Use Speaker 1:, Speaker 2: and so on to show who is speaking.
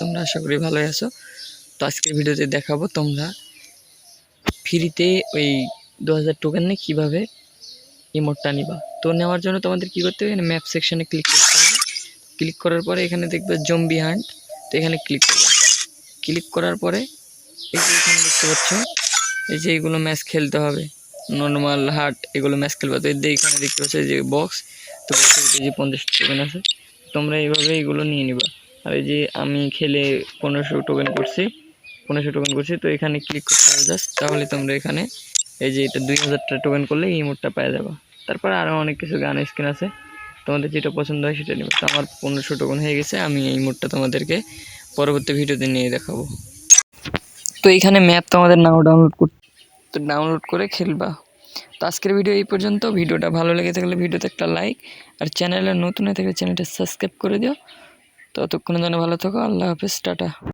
Speaker 1: তোমরা আশা করি ভালোই আছো। তো আজকের ভিডিওতে দেখাবো তোমরা ফ্রিতে ওই দু হাজার টোকেন কীভাবে ইমোটটা নিবা। তো নেওয়ার জন্য তোমাদের কী করতে হবে? এখানে ম্যাপ সেকশনে ক্লিক করতে হবে। ক্লিক করার পরে এখানে দেখবে জম্বি হান্ট তো এখানে ক্লিক করবে। ক্লিক করার পরে এই যে এখানে দেখতে পাচ্ছ, এই যে এইগুলো ম্যাচ খেলতে হবে। নর্মাল হার্ট এগুলো ম্যাচ খেলবে। তো এই এখানে দেখতে পাচ্ছ যে বক্স তো যে পঞ্চাশ টোকেন আছে। তোমরা এইভাবে এইগুলো নিয়ে নিবা। এই যে আমি খেলে পনেরোশো টোকেন করছি, পনেরোশো টোকেন করছি, তো এখানে ক্লিক করতে হবে জাস্ট তাহলে তোমরা এখানে এই যে এটা দুই হাজারটা টোকেন করলে এই মোডটা পেয়ে যাবে। তারপর আরও অনেক কিছু গান স্ক্রিন আছে, তোমাদের যেটা পছন্দ হয় সেটা নেবে। তো আমার পনেরোশো টোকেন হয়ে গেছে, আমি এই মোডটা তোমাদেরকে পরবর্তী ভিডিওতে নিয়ে দেখাবো। তো এইখানে ম্যাপ তোমাদের নাও ডাউনলোড করতে ডাউনলোড করে খেলবা। তো আজকের ভিডিও এই পর্যন্ত, ভিডিওটা ভালো লেগে থাকলে ভিডিওতে একটা লাইক আর চ্যানেলে নতুন হয়ে থাকলে চ্যানেলটা সাবস্ক্রাইব করে দিও। ততক্ষণের জন্য ভালো থাকো আল্লাহ হাফিজ টাটা।